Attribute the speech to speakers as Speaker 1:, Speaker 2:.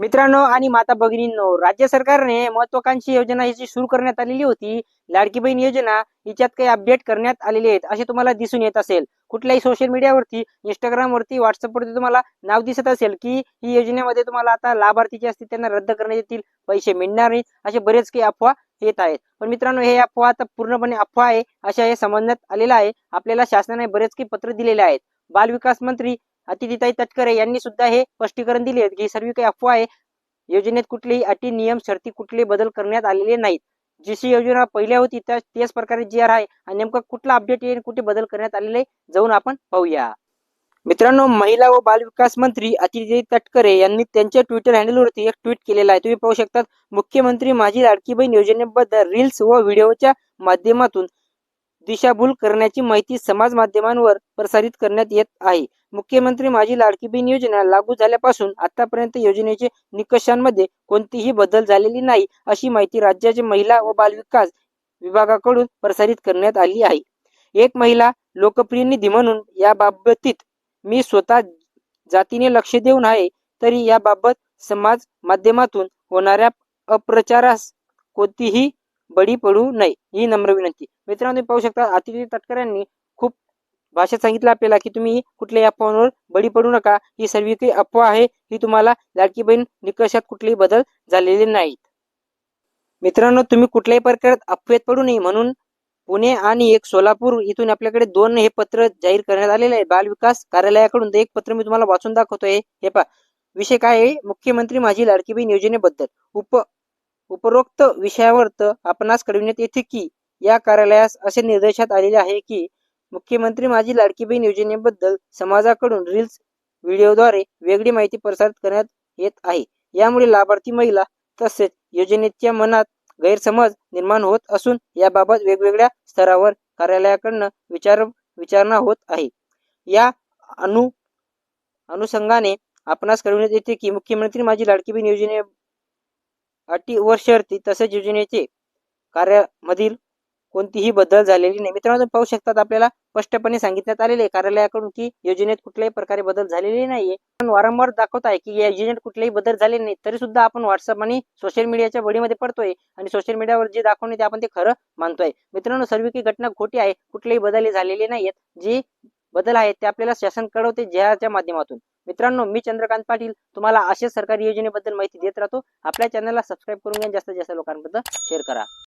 Speaker 1: मित्रांनो आणि माता भगिनींनो राज्य सरकारने महत्वाकांक्षी योजना ही सुरू करण्यात आलेली होती. लाडकी बहीण योजना हिच्यात काही अपडेट करण्यात आलेले आहेत असे तुम्हाला दिसून येत असेल. कुठल्याही सोशल मीडियावरती इंस्टाग्रामवरती व्हॉट्सअपवरती तुम्हाला नाव दिसत असेल की ही योजनेमध्ये तुम्हाला आता लाभार्थी जे असतील त्यांना रद्द करण्यात येतील पैसे मिळणार नाहीत असे बरेच काही अफवा येत आहेत. पण मित्रांनो हे अफवा आता पूर्णपणे अफवा आहे अशा हे समजण्यात आलेलं आहे. आपल्याला शासनाने बरेच काही पत्र दिलेले आहेत. बाल विकास मंत्री अतिथिताई तटकरे यांनी सुद्धा हे स्पष्टीकरण दिले की ही सर्व काही अफवा आहे. योजनेत कुठलेही अटी नियम शर्ती कुठलेही बदल करण्यात आलेले नाहीत. जशी योजना पहिल्या होती त्या त्याच प्रकारे जी आर आहे आणि नेमकं कुठला अपडेट येईल कुठे बदल करण्यात आलेले जाऊन आपण पाहूया. मित्रांनो महिला व बाल विकास मंत्री अतिथी तटकरे यांनी त्यांच्या ट्विटर हँडलवरती एक ट्विट केलेला आहे. तुम्ही पाहू शकता मुख्यमंत्री माझी लाडकी बहीण योजनेबद्दल रील्स व व्हिडिओच्या माध्यमातून दिशाभूल करण्याची माहिती समाज माध्यमांवर प्रसारित करण्यात येत आहे. मुख्यमंत्री माझी लाडकी बहीण योजना लागू झाल्यापासून आतापर्यंत योजनेचे निकषांमध्ये कोणतीही बदल झालेली नाही अशी माहिती राज्याचे महिला व बालविकास विभागाकडून प्रसारित करण्यात आली आहे. एक महिला लोकप्रिय निधी म्हणून या बाबतीत मी स्वतः जातीने लक्ष देऊन आहे तरी याबाबत समाज माध्यमातून होणाऱ्या अप्रचारास कोणतीही बळी पडू नये ही नम्र विनंती. मित्रांनो तुम्ही पाहू शकता अतिथी तटकऱ्यांनी खूप भाषेत सांगितलं आपल्याला की तुम्ही कुठल्याही अफवांवर बळी पडू नका. ही सर्व काही अफवा आहे ही तुम्हाला लाडकी बहीण निकषात कुठलेही बदल झालेले नाहीत. मित्रांनो तुम्ही कुठल्याही प्रकारात अफवेत पडू नये म्हणून पुणे आणि एक सोलापूर इथून आपल्याकडे दोन हे पत्र जाहीर करण्यात आलेले आहे बाल विकास कार्यालयाकडून एक पत्र मी तुम्हाला वाचून दाखवतोय. हे पा विषय काय आहे? मुख्यमंत्री माझी लाडकी बहीण योजनेबद्दल. उप उपरोक्त विषयावर आपणास कळविण्यात येते की या कार्यालयास असे निर्देशात आलेले आहे की मुख्यमंत्री माझी लाडकी बहीण योजनेबद्दल समाजाकडून रील्स व्हिडिओद्वारे वेगळी माहिती प्रसारित करण्यात येत आहे. यामुळे लाभार्थी महिला तसेच योजनेच्या मनात गैरसमज निर्माण होत असून याबाबत वेगवेगळ्या स्तरावर कार्यालयाकडनं विचार विचारणा होत आहे. या अनु अनुषंगाने आपणास कळविण्यात येते की मुख्यमंत्री माझी लाडकी बहीण योजने अटी व शर्ती तसेच योजनेचे कार्यामधील कोणतीही बदल झालेली नाही. मित्रांनो पाहू शकतात आपल्याला स्पष्टपणे सांगितण्यात आलेले आहे. कार्यालयाकडून की योजनेत कुठल्याही प्रकारे बदल झालेले नाहीये. पण वारंवार दाखवत आहे की या योजनेत कुठलेही बदल झाले नाही तरी सुद्धा आपण व्हॉट्सअप आणि सोशल मीडियाच्या बळीमध्ये पडतोय. आणि सोशल मीडियावर जे दाखवणे ते आपण ते खरं मानतोय. मित्रांनो सर्व घटना खोटी आहे. कुठलेही बदल झालेले नाहीयेत. जे बदल आहेत ते आपल्याला शासन कळवते ज्याच्या माध्यमातून. मित्रांनो मी चंद्रकांत पाटील. तुम्हाला अशा सरकारी योजनेबद्दल माहिती देत राहतो. आपल्या चॅनलला सबस्क्राईब करून घ्या. जास्तीत जास्त लोकांबद्दल शेअर करा.